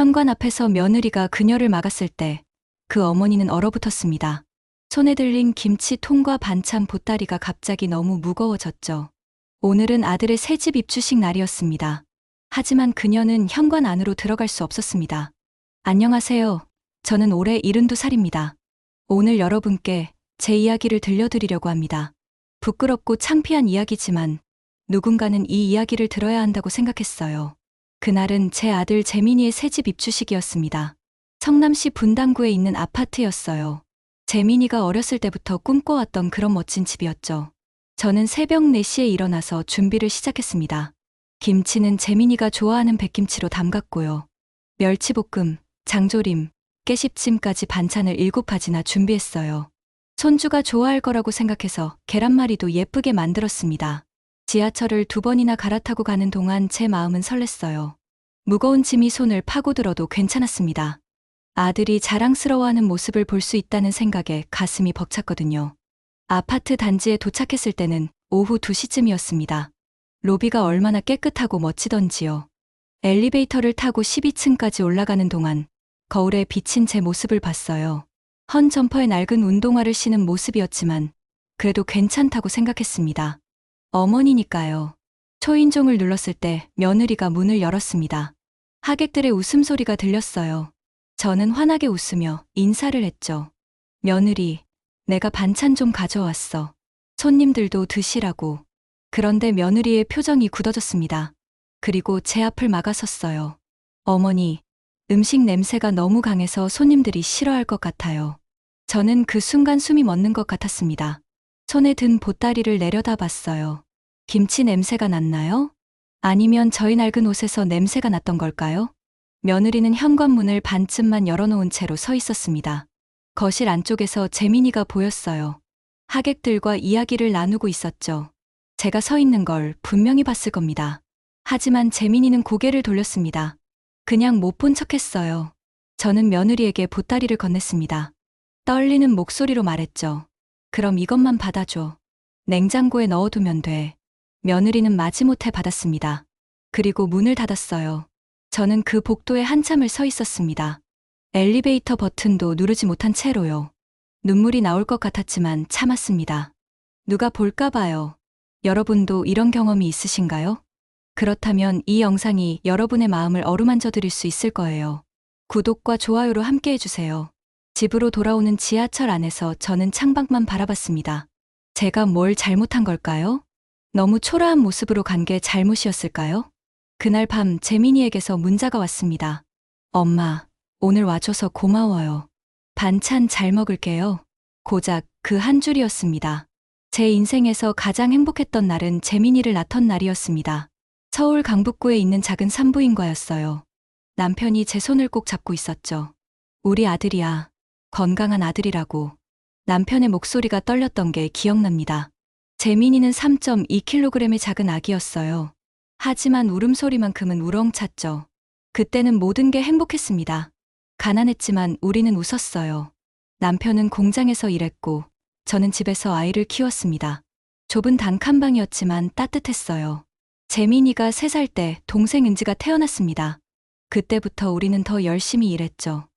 현관 앞에서 며느리가 그녀를 막았을 때 그 어머니는 얼어붙었습니다. 손에 들린 김치 통과 반찬 보따리가 갑자기 너무 무거워졌죠. 오늘은 아들의 새집 입주식 날이었습니다. 하지만 그녀는 현관 안으로 들어갈 수 없었습니다. 안녕하세요. 저는 올해 72살입니다. 오늘 여러분께 제 이야기를 들려드리려고 합니다. 부끄럽고 창피한 이야기지만 누군가는 이 이야기를 들어야 한다고 생각했어요. 그날은 제 아들 재민이의 새집 입주식이었습니다. 성남시 분당구에 있는 아파트였어요. 재민이가 어렸을 때부터 꿈꿔왔던 그런 멋진 집이었죠. 저는 새벽 4시에 일어나서 준비를 시작했습니다. 김치는 재민이가 좋아하는 백김치로 담갔고요. 멸치볶음, 장조림, 깨십찜까지 반찬을 7가지나 준비했어요. 손주가 좋아할 거라고 생각해서 계란말이도 예쁘게 만들었습니다. 지하철을 두 번이나 갈아타고 가는 동안 제 마음은 설렜어요. 무거운 짐이 손을 파고들어도 괜찮았습니다. 아들이 자랑스러워하는 모습을 볼 수 있다는 생각에 가슴이 벅찼거든요. 아파트 단지에 도착했을 때는 오후 2시쯤이었습니다. 로비가 얼마나 깨끗하고 멋지던지요. 엘리베이터를 타고 12층까지 올라가는 동안 거울에 비친 제 모습을 봤어요. 헌 점퍼에 낡은 운동화를 신은 모습이었지만 그래도 괜찮다고 생각했습니다. 어머니니까요. 초인종을 눌렀을 때 며느리가 문을 열었습니다. 하객들의 웃음소리가 들렸어요. 저는 환하게 웃으며 인사를 했죠. 며느리, 내가 반찬 좀 가져왔어. 손님들도 드시라고. 그런데 며느리의 표정이 굳어졌습니다. 그리고 제 앞을 막아섰어요. 어머니, 음식 냄새가 너무 강해서 손님들이 싫어할 것 같아요. 저는 그 순간 숨이 멎는 것 같았습니다. 손에 든 보따리를 내려다 봤어요. 김치 냄새가 났나요? 아니면 저희 낡은 옷에서 냄새가 났던 걸까요? 며느리는 현관문을 반쯤만 열어놓은 채로 서 있었습니다. 거실 안쪽에서 재민이가 보였어요. 하객들과 이야기를 나누고 있었죠. 제가 서 있는 걸 분명히 봤을 겁니다. 하지만 재민이는 고개를 돌렸습니다. 그냥 못 본 척 했어요. 저는 며느리에게 보따리를 건넸습니다. 떨리는 목소리로 말했죠. 그럼 이것만 받아줘. 냉장고에 넣어두면 돼. 며느리는 마지못해 받았습니다. 그리고 문을 닫았어요. 저는 그 복도에 한참을 서 있었습니다. 엘리베이터 버튼도 누르지 못한 채로요. 눈물이 나올 것 같았지만 참았습니다. 누가 볼까봐요. 여러분도 이런 경험이 있으신가요? 그렇다면 이 영상이 여러분의 마음을 어루만져 드릴 수 있을 거예요. 구독과 좋아요로 함께 해주세요. 집으로 돌아오는 지하철 안에서 저는 창밖만 바라봤습니다. 제가 뭘 잘못한 걸까요? 너무 초라한 모습으로 간 게 잘못이었을까요? 그날 밤 재민이에게서 문자가 왔습니다. 엄마, 오늘 와줘서 고마워요. 반찬 잘 먹을게요. 고작 그 한 줄이었습니다. 제 인생에서 가장 행복했던 날은 재민이를 낳던 날이었습니다. 서울 강북구에 있는 작은 산부인과였어요. 남편이 제 손을 꼭 잡고 있었죠. 우리 아들이야. 건강한 아들이라고. 남편의 목소리가 떨렸던 게 기억납니다. 재민이는 3.2kg의 작은 아기였어요. 하지만 울음소리만큼은 우렁찼죠. 그때는 모든 게 행복했습니다. 가난했지만 우리는 웃었어요. 남편은 공장에서 일했고, 저는 집에서 아이를 키웠습니다. 좁은 단칸방이었지만 따뜻했어요. 재민이가 3살 때 동생 은지가 태어났습니다. 그때부터 우리는 더 열심히 일했죠.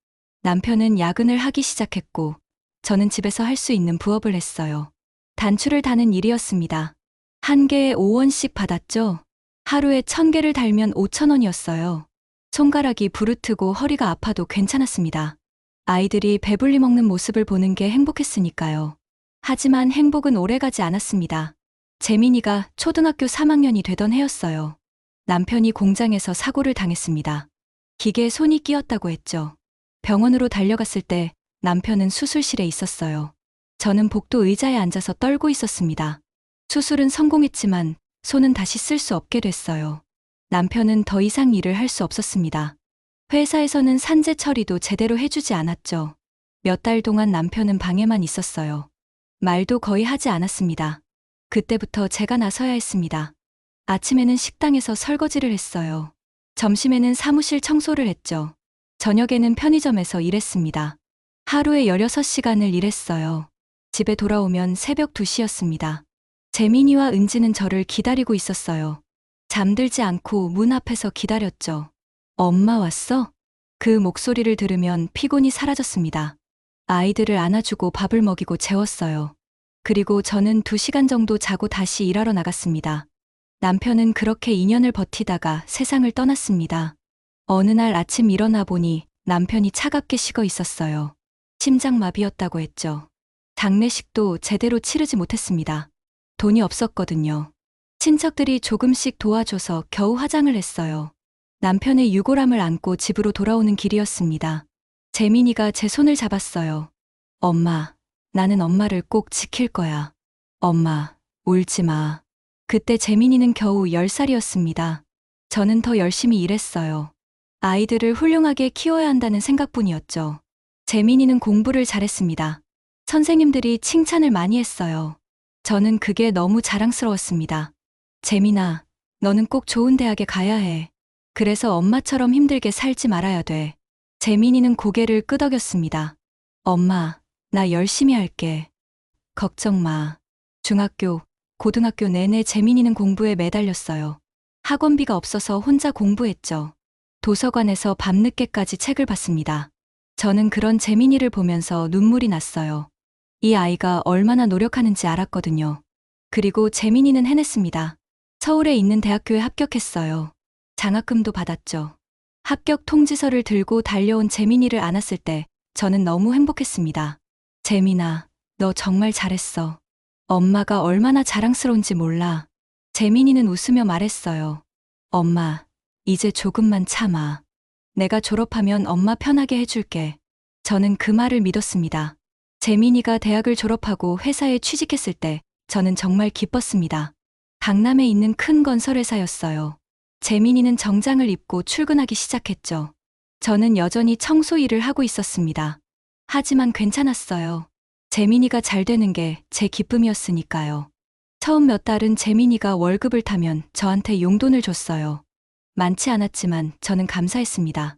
남편은 야근을 하기 시작했고, 저는 집에서 할 수 있는 부업을 했어요. 단추를 다는 일이었습니다. 한 개에 5원씩 받았죠? 하루에 1000개를 달면 5천원이었어요. 손가락이 부르트고 허리가 아파도 괜찮았습니다. 아이들이 배불리 먹는 모습을 보는 게 행복했으니까요. 하지만 행복은 오래가지 않았습니다. 재민이가 초등학교 3학년이 되던 해였어요. 남편이 공장에서 사고를 당했습니다. 기계에 손이 끼었다고 했죠. 병원으로 달려갔을 때 남편은 수술실에 있었어요. 저는 복도 의자에 앉아서 떨고 있었습니다. 수술은 성공했지만 손은 다시 쓸 수 없게 됐어요. 남편은 더 이상 일을 할 수 없었습니다. 회사에서는 산재 처리도 제대로 해주지 않았죠. 몇 달 동안 남편은 방에만 있었어요. 말도 거의 하지 않았습니다. 그때부터 제가 나서야 했습니다. 아침에는 식당에서 설거지를 했어요. 점심에는 사무실 청소를 했죠. 저녁에는 편의점에서 일했습니다. 하루에 16시간을 일했어요. 집에 돌아오면 새벽 2시였습니다. 재민이와 은지는 저를 기다리고 있었어요. 잠들지 않고 문 앞에서 기다렸죠. 엄마 왔어? 그 목소리를 들으면 피곤이 사라졌습니다. 아이들을 안아주고 밥을 먹이고 재웠어요. 그리고 저는 두 시간 정도 자고 다시 일하러 나갔습니다. 남편은 그렇게 2년을 버티다가 세상을 떠났습니다. 어느 날 아침 일어나 보니 남편이 차갑게 식어 있었어요. 심장마비였다고 했죠. 장례식도 제대로 치르지 못했습니다. 돈이 없었거든요. 친척들이 조금씩 도와줘서 겨우 화장을 했어요. 남편의 유골함을 안고 집으로 돌아오는 길이었습니다. 재민이가 제 손을 잡았어요. 엄마, 나는 엄마를 꼭 지킬 거야. 엄마, 울지 마. 그때 재민이는 겨우 10살이었습니다. 저는 더 열심히 일했어요. 아이들을 훌륭하게 키워야 한다는 생각뿐이었죠. 재민이는 공부를 잘했습니다. 선생님들이 칭찬을 많이 했어요. 저는 그게 너무 자랑스러웠습니다. 재민아, 너는 꼭 좋은 대학에 가야 해. 그래서 엄마처럼 힘들게 살지 말아야 돼. 재민이는 고개를 끄덕였습니다. 엄마, 나 열심히 할게. 걱정 마. 중학교, 고등학교 내내 재민이는 공부에 매달렸어요. 학원비가 없어서 혼자 공부했죠. 도서관에서 밤늦게까지 책을 봤습니다. 저는 그런 재민이를 보면서 눈물이 났어요. 이 아이가 얼마나 노력하는지 알았거든요. 그리고 재민이는 해냈습니다. 서울에 있는 대학교에 합격했어요. 장학금도 받았죠. 합격 통지서를 들고 달려온 재민이를 안았을 때 저는 너무 행복했습니다. 재민아, 너 정말 잘했어. 엄마가 얼마나 자랑스러운지 몰라. 재민이는 웃으며 말했어요. 엄마, 이제 조금만 참아. 내가 졸업하면 엄마 편하게 해줄게. 저는 그 말을 믿었습니다. 재민이가 대학을 졸업하고 회사에 취직했을 때 저는 정말 기뻤습니다. 강남에 있는 큰 건설회사였어요. 재민이는 정장을 입고 출근하기 시작했죠. 저는 여전히 청소 일을 하고 있었습니다. 하지만 괜찮았어요. 재민이가 잘 되는 게 제 기쁨이었으니까요. 처음 몇 달은 재민이가 월급을 타면 저한테 용돈을 줬어요. 많지 않았지만 저는 감사했습니다.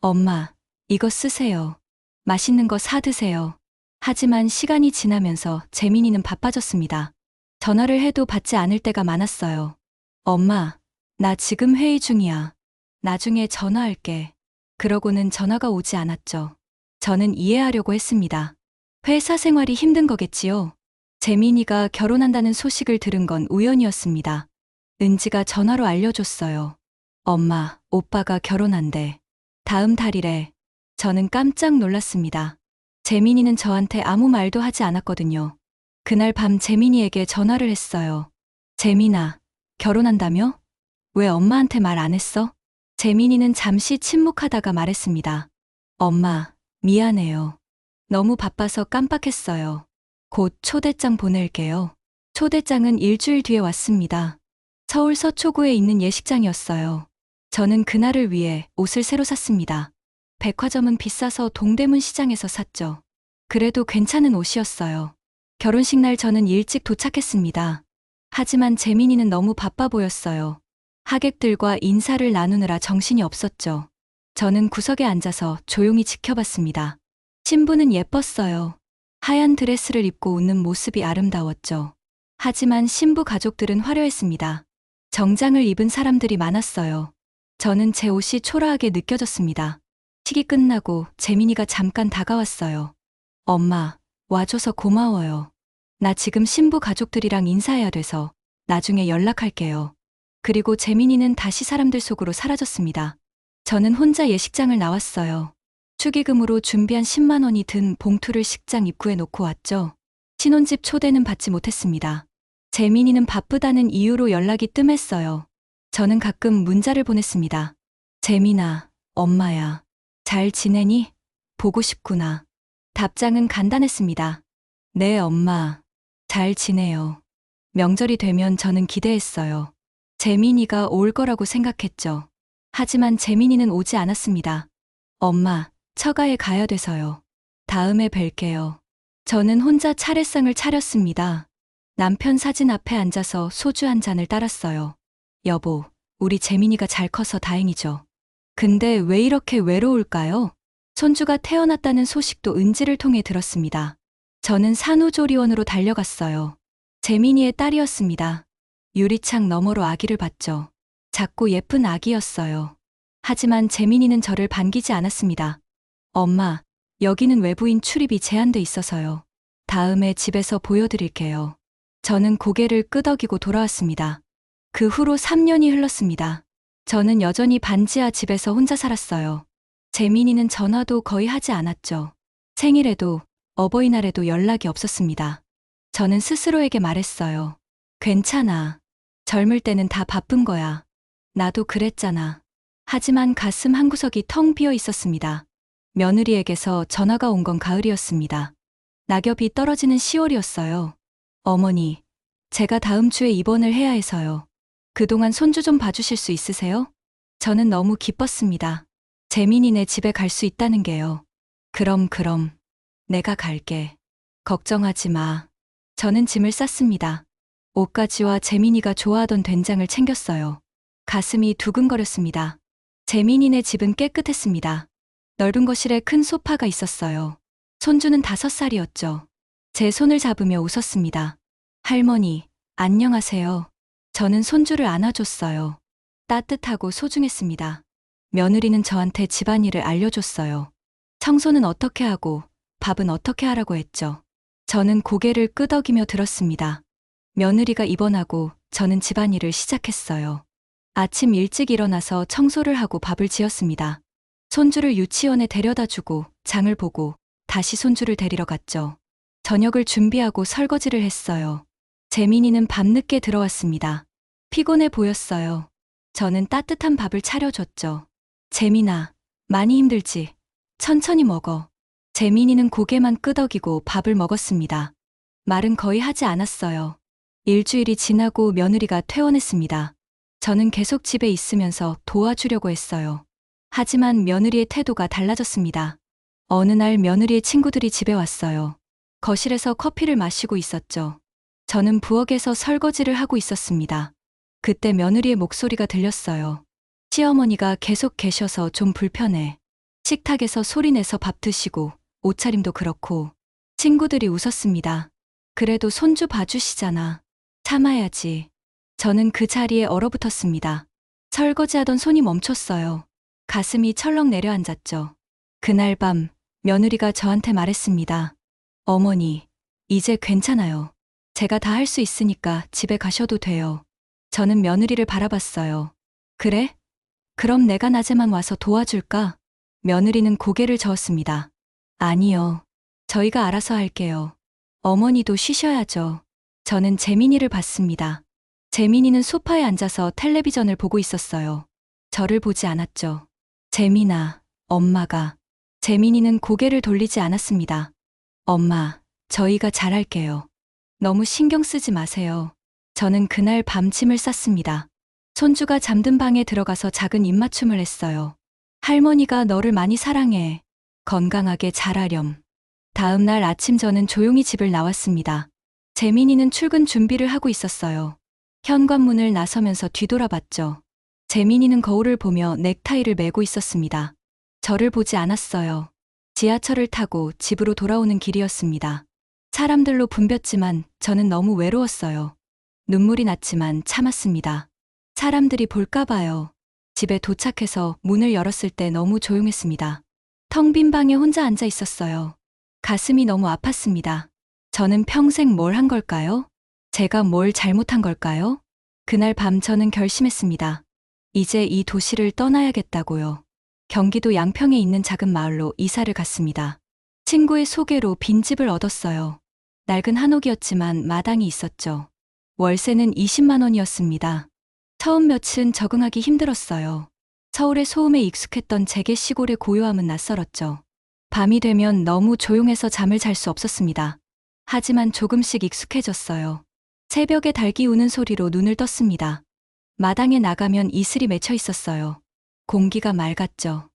엄마, 이거 쓰세요. 맛있는 거 사드세요. 하지만 시간이 지나면서 재민이는 바빠졌습니다. 전화를 해도 받지 않을 때가 많았어요. 엄마, 나 지금 회의 중이야. 나중에 전화할게. 그러고는 전화가 오지 않았죠. 저는 이해하려고 했습니다. 회사 생활이 힘든 거겠지요. 재민이가 결혼한다는 소식을 들은 건 우연이었습니다. 은지가 전화로 알려줬어요. 엄마, 오빠가 결혼한대. 다음 달이래. 저는 깜짝 놀랐습니다. 재민이는 저한테 아무 말도 하지 않았거든요. 그날 밤 재민이에게 전화를 했어요. 재민아, 결혼한다며? 왜 엄마한테 말 안 했어? 재민이는 잠시 침묵하다가 말했습니다. 엄마, 미안해요. 너무 바빠서 깜빡했어요. 곧 초대장 보낼게요. 초대장은 일주일 뒤에 왔습니다. 서울 서초구에 있는 예식장이었어요. 저는 그날을 위해 옷을 새로 샀습니다. 백화점은 비싸서 동대문 시장에서 샀죠. 그래도 괜찮은 옷이었어요. 결혼식 날 저는 일찍 도착했습니다. 하지만 재민이는 너무 바빠 보였어요. 하객들과 인사를 나누느라 정신이 없었죠. 저는 구석에 앉아서 조용히 지켜봤습니다. 신부는 예뻤어요. 하얀 드레스를 입고 웃는 모습이 아름다웠죠. 하지만 신부 가족들은 화려했습니다. 정장을 입은 사람들이 많았어요. 저는 제 옷이 초라하게 느껴졌습니다. 식이 끝나고 재민이가 잠깐 다가왔어요. 엄마, 와줘서 고마워요. 나 지금 신부 가족들이랑 인사해야 돼서 나중에 연락할게요. 그리고 재민이는 다시 사람들 속으로 사라졌습니다. 저는 혼자 예식장을 나왔어요. 축의금으로 준비한 10만 원이 든 봉투를 식장 입구에 놓고 왔죠. 신혼집 초대는 받지 못했습니다. 재민이는 바쁘다는 이유로 연락이 뜸했어요. 저는 가끔 문자를 보냈습니다. 재민아, 엄마야. 잘 지내니? 보고 싶구나. 답장은 간단했습니다. 네, 엄마. 잘 지내요. 명절이 되면 저는 기대했어요. 재민이가 올 거라고 생각했죠. 하지만 재민이는 오지 않았습니다. 엄마, 처가에 가야 돼서요. 다음에 뵐게요. 저는 혼자 차례상을 차렸습니다. 남편 사진 앞에 앉아서 소주 한 잔을 따랐어요. 여보, 우리 재민이가 잘 커서 다행이죠. 근데 왜 이렇게 외로울까요? 손주가 태어났다는 소식도 은지를 통해 들었습니다. 저는 산후조리원으로 달려갔어요. 재민이의 딸이었습니다. 유리창 너머로 아기를 봤죠. 작고 예쁜 아기였어요. 하지만 재민이는 저를 반기지 않았습니다. 엄마, 여기는 외부인 출입이 제한돼 있어서요. 다음에 집에서 보여드릴게요. 저는 고개를 끄덕이고 돌아왔습니다. 그 후로 3년이 흘렀습니다. 저는 여전히 반지하 집에서 혼자 살았어요. 재민이는 전화도 거의 하지 않았죠. 생일에도 어버이날에도 연락이 없었습니다. 저는 스스로에게 말했어요. 괜찮아. 젊을 때는 다 바쁜 거야. 나도 그랬잖아. 하지만 가슴 한구석이 텅 비어 있었습니다. 며느리에게서 전화가 온 건 가을이었습니다. 낙엽이 떨어지는 10월이었어요. 어머니, 제가 다음 주에 입원을 해야 해서요. 그동안 손주 좀 봐주실 수 있으세요? 저는 너무 기뻤습니다. 재민이네 집에 갈 수 있다는 게요. 그럼, 그럼. 내가 갈게. 걱정하지 마. 저는 짐을 쌌습니다. 옷가지와 재민이가 좋아하던 된장을 챙겼어요. 가슴이 두근거렸습니다. 재민이네 집은 깨끗했습니다. 넓은 거실에 큰 소파가 있었어요. 손주는 다섯 살이었죠. 제 손을 잡으며 웃었습니다. 할머니, 안녕하세요. 저는 손주를 안아줬어요. 따뜻하고 소중했습니다. 며느리는 저한테 집안일을 알려줬어요. 청소는 어떻게 하고 밥은 어떻게 하라고 했죠. 저는 고개를 끄덕이며 들었습니다. 며느리가 입원하고 저는 집안일을 시작했어요. 아침 일찍 일어나서 청소를 하고 밥을 지었습니다. 손주를 유치원에 데려다 주고 장을 보고 다시 손주를 데리러 갔죠. 저녁을 준비하고 설거지를 했어요. 재민이는 밤늦게 들어왔습니다. 피곤해 보였어요. 저는 따뜻한 밥을 차려줬죠. 재민아, 많이 힘들지? 천천히 먹어. 재민이는 고개만 끄덕이고 밥을 먹었습니다. 말은 거의 하지 않았어요. 일주일이 지나고 며느리가 퇴원했습니다. 저는 계속 집에 있으면서 도와주려고 했어요. 하지만 며느리의 태도가 달라졌습니다. 어느 날 며느리의 친구들이 집에 왔어요. 거실에서 커피를 마시고 있었죠. 저는 부엌에서 설거지를 하고 있었습니다. 그때 며느리의 목소리가 들렸어요. 시어머니가 계속 계셔서 좀 불편해. 식탁에서 소리내서 밥 드시고 옷차림도 그렇고 친구들이 웃었습니다. 그래도 손주 봐주시잖아. 참아야지. 저는 그 자리에 얼어붙었습니다. 설거지하던 손이 멈췄어요. 가슴이 철렁 내려앉았죠. 그날 밤 며느리가 저한테 말했습니다. 어머니, 이제 괜찮아요. 제가 다 할 수 있으니까 집에 가셔도 돼요. 저는 며느리를 바라봤어요. 그래? 그럼 내가 낮에만 와서 도와줄까? 며느리는 고개를 저었습니다. 아니요. 저희가 알아서 할게요. 어머니도 쉬셔야죠. 저는 재민이를 봤습니다. 재민이는 소파에 앉아서 텔레비전을 보고 있었어요. 저를 보지 않았죠. 재민아, 엄마가. 재민이는 고개를 돌리지 않았습니다. 엄마, 저희가 잘할게요. 너무 신경 쓰지 마세요. 저는 그날 밤침을 쌌습니다. 손주가 잠든 방에 들어가서 작은 입맞춤을 했어요. 할머니가 너를 많이 사랑해. 건강하게 자라렴. 다음 날 아침 저는 조용히 집을 나왔습니다. 재민이는 출근 준비를 하고 있었어요. 현관문을 나서면서 뒤돌아봤죠. 재민이는 거울을 보며 넥타이를 매고 있었습니다. 저를 보지 않았어요. 지하철을 타고 집으로 돌아오는 길이었습니다. 사람들로 붐볐지만 저는 너무 외로웠어요. 눈물이 났지만 참았습니다. 사람들이 볼까봐요. 집에 도착해서 문을 열었을 때 너무 조용했습니다. 텅 빈 방에 혼자 앉아 있었어요. 가슴이 너무 아팠습니다. 저는 평생 뭘 한 걸까요? 제가 뭘 잘못한 걸까요? 그날 밤 저는 결심했습니다. 이제 이 도시를 떠나야겠다고요. 경기도 양평에 있는 작은 마을로 이사를 갔습니다. 친구의 소개로 빈집을 얻었어요. 낡은 한옥이었지만 마당이 있었죠. 월세는 20만 원이었습니다. 처음 며칠은 적응하기 힘들었어요. 서울의 소음에 익숙했던 제게 시골의 고요함은 낯설었죠. 밤이 되면 너무 조용해서 잠을 잘 수 없었습니다. 하지만 조금씩 익숙해졌어요. 새벽에 닭이 우는 소리로 눈을 떴습니다. 마당에 나가면 이슬이 맺혀 있었어요. 공기가 맑았죠.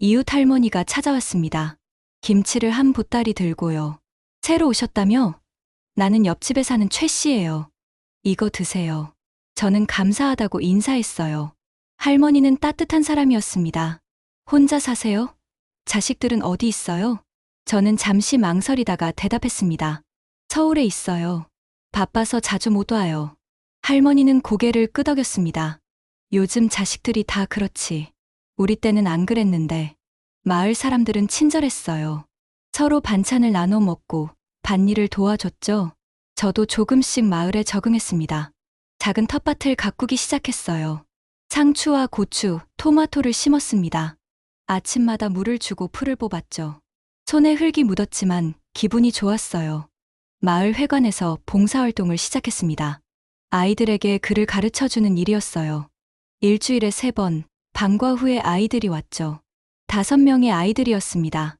이웃 할머니가 찾아왔습니다. 김치를 한 보따리 들고요. 새로 오셨다며? 나는 옆집에 사는 최 씨예요. 이거 드세요. 저는 감사하다고 인사했어요. 할머니는 따뜻한 사람이었습니다. 혼자 사세요? 자식들은 어디 있어요? 저는 잠시 망설이다가 대답했습니다. 서울에 있어요. 바빠서 자주 못 와요. 할머니는 고개를 끄덕였습니다. 요즘 자식들이 다 그렇지. 우리 때는 안 그랬는데 마을 사람들은 친절했어요. 서로 반찬을 나눠 먹고 밭일을 도와줬죠. 저도 조금씩 마을에 적응했습니다. 작은 텃밭을 가꾸기 시작했어요. 상추와 고추, 토마토를 심었습니다. 아침마다 물을 주고 풀을 뽑았죠. 손에 흙이 묻었지만 기분이 좋았어요. 마을 회관에서 봉사활동을 시작했습니다. 아이들에게 글을 가르쳐 주는 일이었어요. 일주일에 세 번, 방과 후에 아이들이 왔죠. 다섯 명의 아이들이었습니다.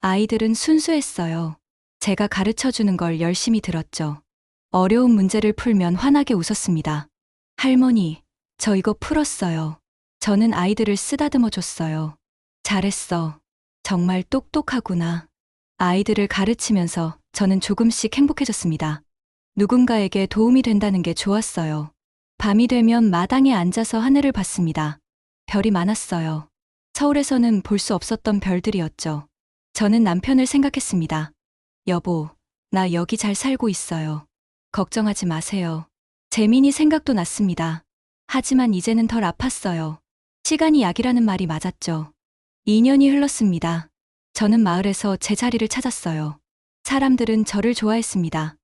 아이들은 순수했어요. 제가 가르쳐 주는 걸 열심히 들었죠. 어려운 문제를 풀면 환하게 웃었습니다. 할머니, 저 이거 풀었어요. 저는 아이들을 쓰다듬어 줬어요. 잘했어. 정말 똑똑하구나. 아이들을 가르치면서 저는 조금씩 행복해졌습니다. 누군가에게 도움이 된다는 게 좋았어요. 밤이 되면 마당에 앉아서 하늘을 봤습니다. 별이 많았어요. 서울에서는 볼 수 없었던 별들이었죠. 저는 남편을 생각했습니다. 여보, 나 여기 잘 살고 있어요. 걱정하지 마세요. 재민이 생각도 났습니다. 하지만 이제는 덜 아팠어요. 시간이 약이라는 말이 맞았죠. 2년이 흘렀습니다. 저는 마을에서 제 자리를 찾았어요. 사람들은 저를 좋아했습니다.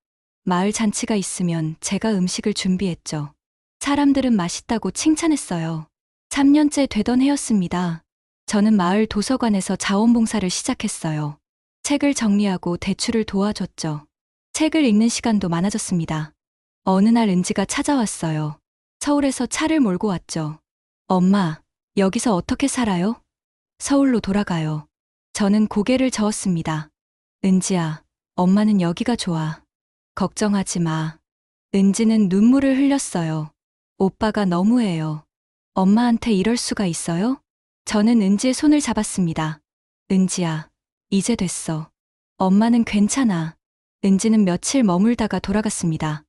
마을 잔치가 있으면 제가 음식을 준비했죠. 사람들은 맛있다고 칭찬했어요. 3년째 되던 해였습니다. 저는 마을 도서관에서 자원봉사를 시작했어요. 책을 정리하고 대출을 도와줬죠. 책을 읽는 시간도 많아졌습니다. 어느 날 은지가 찾아왔어요. 서울에서 차를 몰고 왔죠. 엄마, 여기서 어떻게 살아요? 서울로 돌아가요. 저는 고개를 저었습니다. 은지야, 엄마는 여기가 좋아. 걱정하지 마. 은지는 눈물을 흘렸어요. 오빠가 너무해요. 엄마한테 이럴 수가 있어요? 저는 은지의 손을 잡았습니다. 은지야, 이제 됐어. 엄마는 괜찮아. 은지는 며칠 머물다가 돌아갔습니다.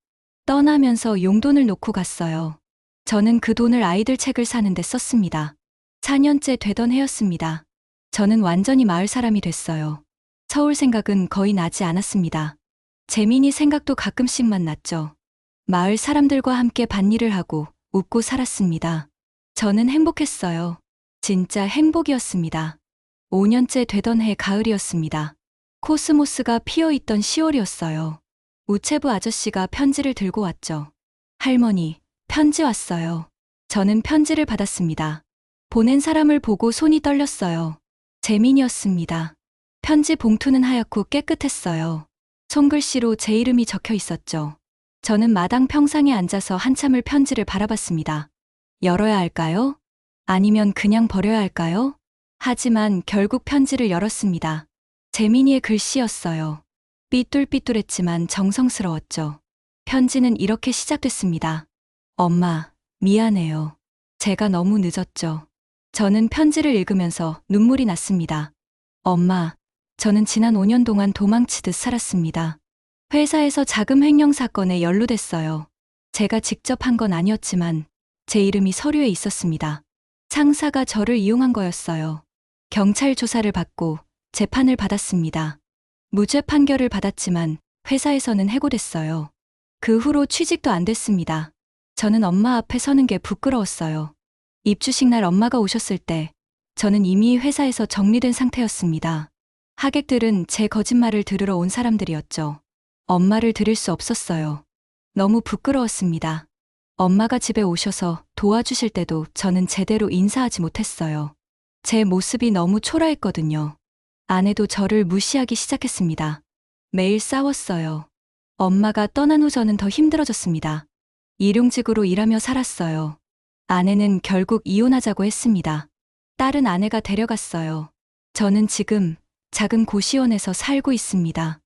떠나면서 용돈을 놓고 갔어요. 저는 그 돈을 아이들 책을 사는데 썼습니다. 4년째 되던 해였습니다. 저는 완전히 마을 사람이 됐어요. 서울 생각은 거의 나지 않았습니다. 재민이 생각도 가끔씩만 났죠. 마을 사람들과 함께 밭일을 하고 웃고 살았습니다. 저는 행복했어요. 진짜 행복이었습니다. 5년째 되던 해 가을이었습니다. 코스모스가 피어 있던 10월이었어요. 우체부 아저씨가 편지를 들고 왔죠. 할머니, 편지 왔어요. 저는 편지를 받았습니다. 보낸 사람을 보고 손이 떨렸어요. 재민이었습니다. 편지 봉투는 하얗고 깨끗했어요. 손글씨로 제 이름이 적혀 있었죠. 저는 마당 평상에 앉아서 한참을 편지를 바라봤습니다. 열어야 할까요? 아니면 그냥 버려야 할까요? 하지만 결국 편지를 열었습니다. 재민이의 글씨였어요. 삐뚤삐뚤했지만 정성스러웠죠. 편지는 이렇게 시작됐습니다. 엄마, 미안해요. 제가 너무 늦었죠. 저는 편지를 읽으면서 눈물이 났습니다. 엄마, 저는 지난 5년 동안 도망치듯 살았습니다. 회사에서 자금 횡령 사건에 연루됐어요. 제가 직접 한 건 아니었지만 제 이름이 서류에 있었습니다. 상사가 저를 이용한 거였어요. 경찰 조사를 받고 재판을 받았습니다. 무죄 판결을 받았지만 회사에서는 해고됐어요. 그 후로 취직도 안 됐습니다. 저는 엄마 앞에 서는 게 부끄러웠어요. 입주식 날 엄마가 오셨을 때 저는 이미 회사에서 정리된 상태였습니다. 하객들은 제 거짓말을 들으러 온 사람들이었죠. 엄마를 들을 수 없었어요. 너무 부끄러웠습니다. 엄마가 집에 오셔서 도와주실 때도 저는 제대로 인사하지 못했어요. 제 모습이 너무 초라했거든요. 아내도 저를 무시하기 시작했습니다. 매일 싸웠어요. 엄마가 떠난 후 저는 더 힘들어졌습니다. 일용직으로 일하며 살았어요. 아내는 결국 이혼하자고 했습니다. 딸은 아내가 데려갔어요. 저는 지금 작은 고시원에서 살고 있습니다.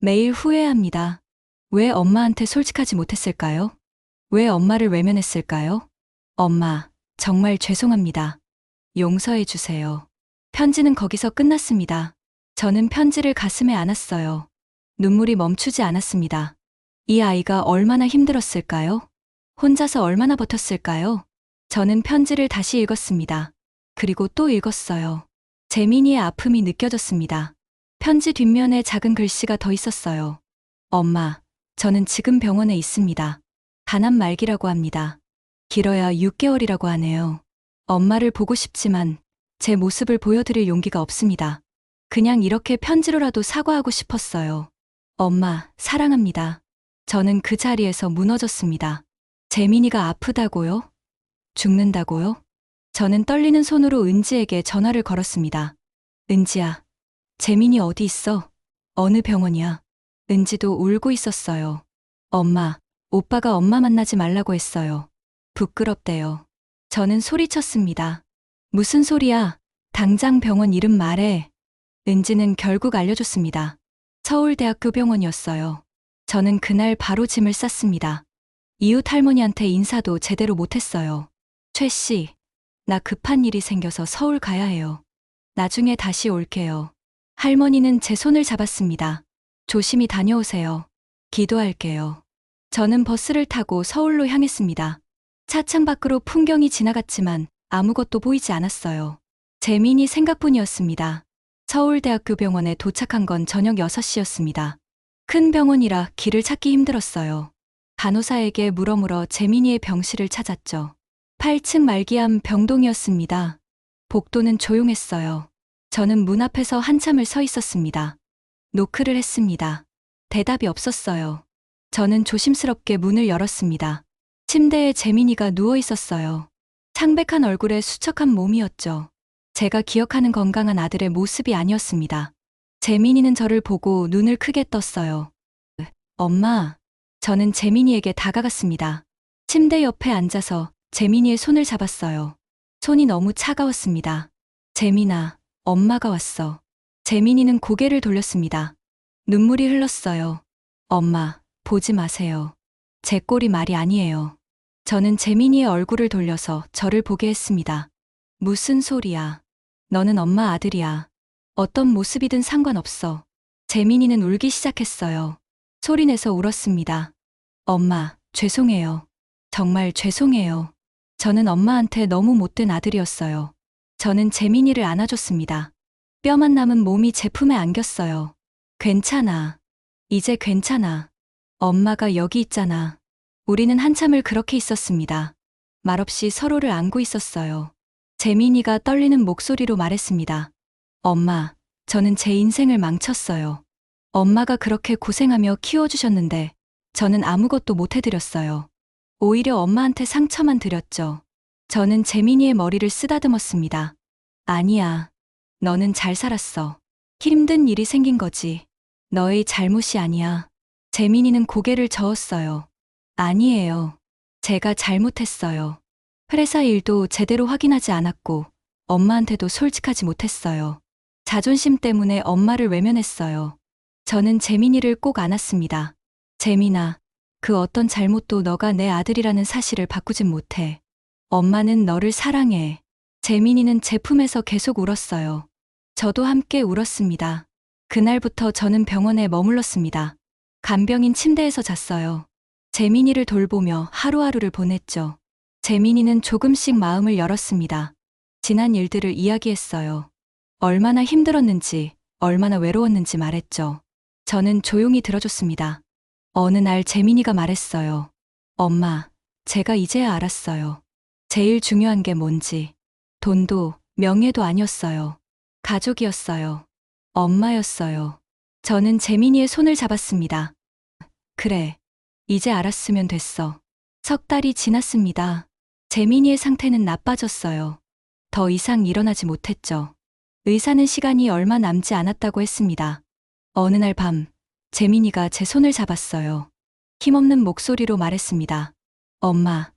매일 후회합니다. 왜 엄마한테 솔직하지 못했을까요? 왜 엄마를 외면했을까요? 엄마, 정말 죄송합니다. 용서해 주세요. 편지는 거기서 끝났습니다. 저는 편지를 가슴에 안았어요. 눈물이 멈추지 않았습니다. 이 아이가 얼마나 힘들었을까요? 혼자서 얼마나 버텼을까요? 저는 편지를 다시 읽었습니다. 그리고 또 읽었어요. 재민이의 아픔이 느껴졌습니다. 편지 뒷면에 작은 글씨가 더 있었어요. 엄마, 저는 지금 병원에 있습니다. 간암 말기라고 합니다. 길어야 6개월이라고 하네요. 엄마를 보고 싶지만 제 모습을 보여드릴 용기가 없습니다. 그냥 이렇게 편지로라도 사과하고 싶었어요. 엄마, 사랑합니다. 저는 그 자리에서 무너졌습니다. 재민이가 아프다고요? 죽는다고요? 저는 떨리는 손으로 은지에게 전화를 걸었습니다. 은지야, 재민이 어디 있어? 어느 병원이야? 은지도 울고 있었어요. 엄마, 오빠가 엄마 만나지 말라고 했어요. 부끄럽대요. 저는 소리쳤습니다. 무슨 소리야? 당장 병원 이름 말해. 은지는 결국 알려줬습니다. 서울대학교 병원이었어요. 저는 그날 바로 짐을 쌌습니다. 이웃 할머니한테 인사도 제대로 못했어요. 최 씨, 나 급한 일이 생겨서 서울 가야 해요. 나중에 다시 올게요. 할머니는 제 손을 잡았습니다. 조심히 다녀오세요. 기도할게요. 저는 버스를 타고 서울로 향했습니다. 차 창 밖으로 풍경이 지나갔지만 아무것도 보이지 않았어요. 재민이 생각뿐이었습니다. 서울대학교 병원에 도착한 건 저녁 6시였습니다. 큰 병원이라 길을 찾기 힘들었어요. 간호사에게 물어물어 재민이의 병실을 찾았죠. 8층 말기암 병동이었습니다. 복도는 조용했어요. 저는 문 앞에서 한참을 서 있었습니다. 노크를 했습니다. 대답이 없었어요. 저는 조심스럽게 문을 열었습니다. 침대에 재민이가 누워 있었어요. 창백한 얼굴에 수척한 몸이었죠. 제가 기억하는 건강한 아들의 모습이 아니었습니다. 재민이는 저를 보고 눈을 크게 떴어요. 엄마, 저는 재민이에게 다가갔습니다. 침대 옆에 앉아서 재민이의 손을 잡았어요. 손이 너무 차가웠습니다. 재민아, 엄마가 왔어. 재민이는 고개를 돌렸습니다. 눈물이 흘렀어요. 엄마, 보지 마세요. 제 꼴이 말이 아니에요. 저는 재민이의 얼굴을 돌려서 저를 보게 했습니다. 무슨 소리야. 너는 엄마 아들이야. 어떤 모습이든 상관없어. 재민이는 울기 시작했어요. 소리내서 울었습니다. 엄마, 죄송해요. 정말 죄송해요. 저는 엄마한테 너무 못된 아들이었어요. 저는 재민이를 안아줬습니다. 뼈만 남은 몸이 제 품에 안겼어요. 괜찮아. 이제 괜찮아. 엄마가 여기 있잖아. 우리는 한참을 그렇게 있었습니다. 말없이 서로를 안고 있었어요. 재민이가 떨리는 목소리로 말했습니다. 엄마, 저는 제 인생을 망쳤어요. 엄마가 그렇게 고생하며 키워주셨는데, 저는 아무것도 못 해드렸어요. 오히려 엄마한테 상처만 드렸죠. 저는 재민이의 머리를 쓰다듬었습니다. 아니야. 너는 잘 살았어. 힘든 일이 생긴 거지. 너의 잘못이 아니야. 재민이는 고개를 저었어요. 아니에요. 제가 잘못했어요. 회사 일도 제대로 확인하지 않았고, 엄마한테도 솔직하지 못했어요. 자존심 때문에 엄마를 외면했어요. 저는 재민이를 꼭 안았습니다. 재민아, 그 어떤 잘못도 너가 내 아들이라는 사실을 바꾸진 못해. 엄마는 너를 사랑해. 재민이는 제 품에서 계속 울었어요. 저도 함께 울었습니다. 그날부터 저는 병원에 머물렀습니다. 간병인 침대에서 잤어요. 재민이를 돌보며 하루하루를 보냈죠. 재민이는 조금씩 마음을 열었습니다. 지난 일들을 이야기했어요. 얼마나 힘들었는지, 얼마나 외로웠는지 말했죠. 저는 조용히 들어줬습니다. 어느 날 재민이가 말했어요. 엄마, 제가 이제야 알았어요. 제일 중요한 게 뭔지. 돈도, 명예도 아니었어요. 가족이었어요. 엄마였어요. 저는 재민이의 손을 잡았습니다. 그래. 이제 알았으면 됐어. 석 달이 지났습니다. 재민이의 상태는 나빠졌어요. 더 이상 일어나지 못했죠. 의사는 시간이 얼마 남지 않았다고 했습니다. 어느 날 밤, 재민이가 제 손을 잡았어요. 힘없는 목소리로 말했습니다. 엄마,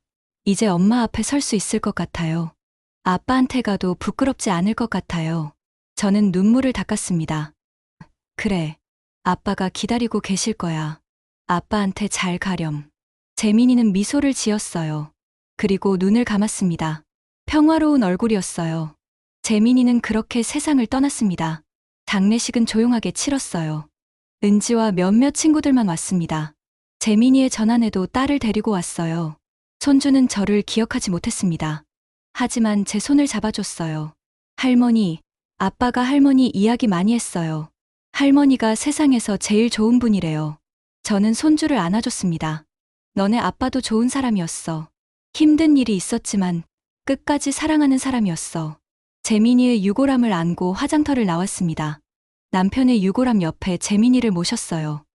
이제 엄마 앞에 설 수 있을 것 같아요. 아빠한테 가도 부끄럽지 않을 것 같아요. 저는 눈물을 닦았습니다. 그래, 아빠가 기다리고 계실 거야. 아빠한테 잘 가렴. 재민이는 미소를 지었어요. 그리고 눈을 감았습니다. 평화로운 얼굴이었어요. 재민이는 그렇게 세상을 떠났습니다. 장례식은 조용하게 치렀어요. 은지와 몇몇 친구들만 왔습니다. 재민이의 전환에도 딸을 데리고 왔어요. 손주는 저를 기억하지 못했습니다. 하지만 제 손을 잡아줬어요. 할머니, 아빠가 할머니 이야기 많이 했어요. 할머니가 세상에서 제일 좋은 분이래요. 저는 손주를 안아줬습니다. 너네 아빠도 좋은 사람이었어. 힘든 일이 있었지만 끝까지 사랑하는 사람이었어. 재민이의 유골함을 안고 화장터를 나왔습니다. 남편의 유골함 옆에 재민이를 모셨어요.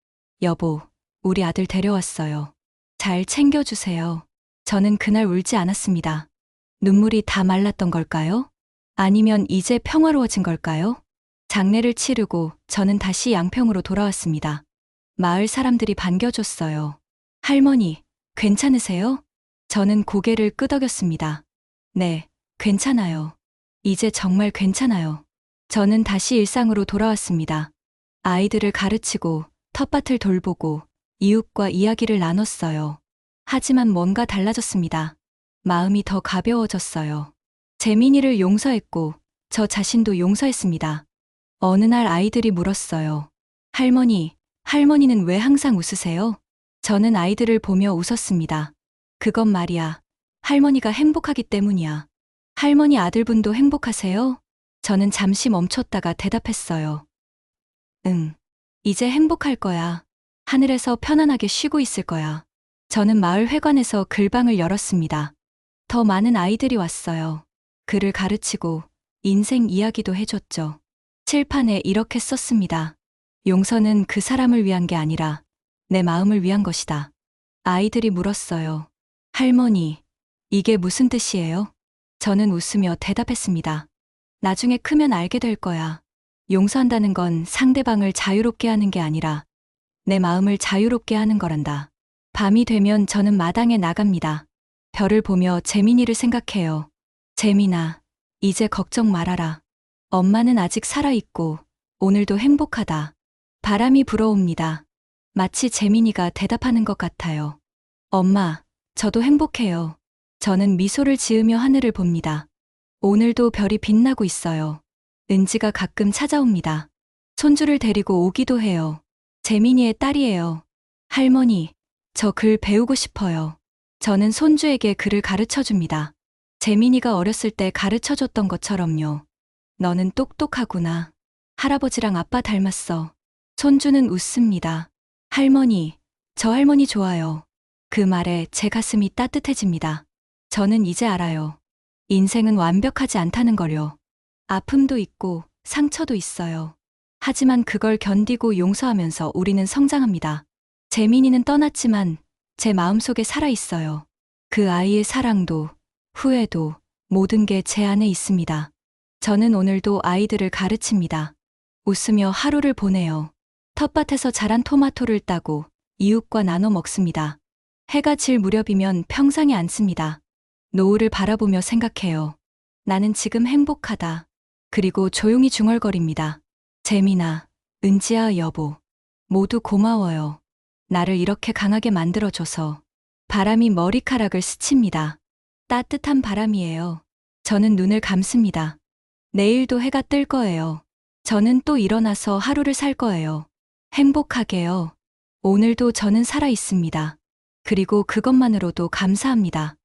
여보, 우리 아들 데려왔어요. 잘 챙겨주세요. 저는 그날 울지 않았습니다. 눈물이 다 말랐던 걸까요? 아니면 이제 평화로워진 걸까요? 장례를 치르고 저는 다시 양평으로 돌아왔습니다. 마을 사람들이 반겨줬어요. 할머니, 괜찮으세요? 저는 고개를 끄덕였습니다. 네, 괜찮아요. 이제 정말 괜찮아요. 저는 다시 일상으로 돌아왔습니다. 아이들을 가르치고 텃밭을 돌보고 이웃과 이야기를 나눴어요. 하지만 뭔가 달라졌습니다. 마음이 더 가벼워졌어요. 재민이를 용서했고 저 자신도 용서했습니다. 어느 날 아이들이 물었어요. 할머니, 할머니는 왜 항상 웃으세요? 저는 아이들을 보며 웃었습니다. 그건 말이야. 할머니가 행복하기 때문이야. 할머니 아들분도 행복하세요? 저는 잠시 멈췄다가 대답했어요. 응. 이제 행복할 거야. 하늘에서 편안하게 쉬고 있을 거야. 저는 마을 회관에서 글방을 열었습니다. 더 많은 아이들이 왔어요. 글을 가르치고 인생 이야기도 해줬죠. 칠판에 이렇게 썼습니다. 용서는 그 사람을 위한 게 아니라 내 마음을 위한 것이다. 아이들이 물었어요. 할머니, 이게 무슨 뜻이에요? 저는 웃으며 대답했습니다. 나중에 크면 알게 될 거야. 용서한다는 건 상대방을 자유롭게 하는 게 아니라 내 마음을 자유롭게 하는 거란다. 밤이 되면 저는 마당에 나갑니다. 별을 보며 재민이를 생각해요. 재민아, 이제 걱정 말아라. 엄마는 아직 살아있고 오늘도 행복하다. 바람이 불어옵니다. 마치 재민이가 대답하는 것 같아요. 엄마, 저도 행복해요. 저는 미소를 지으며 하늘을 봅니다. 오늘도 별이 빛나고 있어요. 은지가 가끔 찾아옵니다. 손주를 데리고 오기도 해요. 재민이의 딸이에요. 할머니, 저 글 배우고 싶어요. 저는 손주에게 글을 가르쳐 줍니다. 재민이가 어렸을 때 가르쳐 줬던 것처럼요. 너는 똑똑하구나. 할아버지랑 아빠 닮았어. 손주는 웃습니다. 할머니, 저 할머니 좋아요. 그 말에 제 가슴이 따뜻해집니다. 저는 이제 알아요. 인생은 완벽하지 않다는 걸요. 아픔도 있고 상처도 있어요. 하지만 그걸 견디고 용서하면서 우리는 성장합니다. 재민이는 떠났지만 제 마음속에 살아있어요. 그 아이의 사랑도 후회도 모든 게 제 안에 있습니다. 저는 오늘도 아이들을 가르칩니다. 웃으며 하루를 보내요. 텃밭에서 자란 토마토를 따고 이웃과 나눠 먹습니다. 해가 질 무렵이면 평상에 앉습니다. 노을을 바라보며 생각해요. 나는 지금 행복하다. 그리고 조용히 중얼거립니다. 재민아, 은지야 여보. 모두 고마워요. 나를 이렇게 강하게 만들어줘서. 바람이 머리카락을 스칩니다. 따뜻한 바람이에요. 저는 눈을 감습니다. 내일도 해가 뜰 거예요. 저는 또 일어나서 하루를 살 거예요. 행복하게요. 오늘도 저는 살아 있습니다. 그리고 그것만으로도 감사합니다.